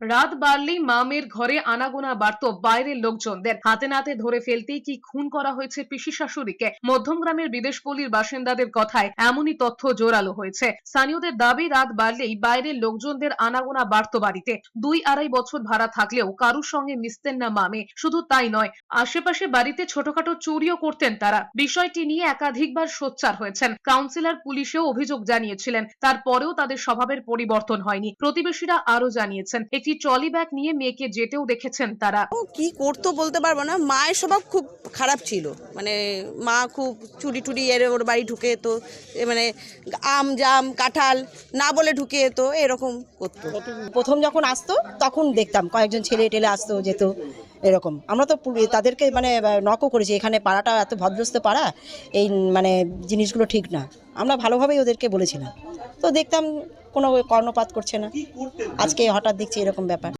রাত বাড়লেই মামের ঘরে আনাগোনা বাড়ত বাইরের লোকজনদের। হাতে নাতে ধরে ফেলতেই কি খুন করা হয়েছে পিসি শাশুড়িকে? মধ্যমগ্রামের বিদেশপল্লীর বাসিন্দাদের কথায় এমনই তথ্য জোরালো হয়েছে। স্থানীয়দের দাবি, রাত বাড়লেই বাইরের লোকজনদের আনাগোনা বাড়ত বাড়িতে। দুই আড়াই বছর ভাড়া থাকলেও কারুর সঙ্গে মিশতেন না মামে। শুধু তাই নয়, আশেপাশে বাড়িতে ছোটখাটো চুরিও করতেন তারা। বিষয়টি নিয়ে একাধিকবার সোচ্চার হয়েছেন। কাউন্সিলর পুলিশেও অভিযোগ জানিয়েছিলেন। তারপরেও তাদের স্বভাবের পরিবর্তন হয়নি। প্রতিবেশীরা আরও জানিয়েছেন, একটি ট্রলি ব্যাগ নিয়ে মেয়েকে যেতেও দেখেছেন তারা। ও কি করতো বলতে পারব না। মায়ের স্বভাব খুব খারাপ ছিল। মানে মা খুব চুরি টুরি এর ওর বাড়ি ঢুকে তো এ মানে আম জাম কাঁঠাল না বলে ঢুকে যেত এরকম করতো। প্রথম যখন আসতো তখন দেখতাম। কয়েকজন ছেলে টেলে আসতো যেত। এরকম। আমরা তো তাদেরকে মানে নকও করেছি। এখানে পাড়াটা এত ভদ্রস্ত পাড়া, এই মানে জিনিসগুলো ঠিক না। আমরা ভালোভাবেই ওদেরকে বলেছিলাম। তো দেখতাম কোনো কর্ণপাত করছে না। আজকে হঠাৎ দেখছি এরকম ব্যাপার।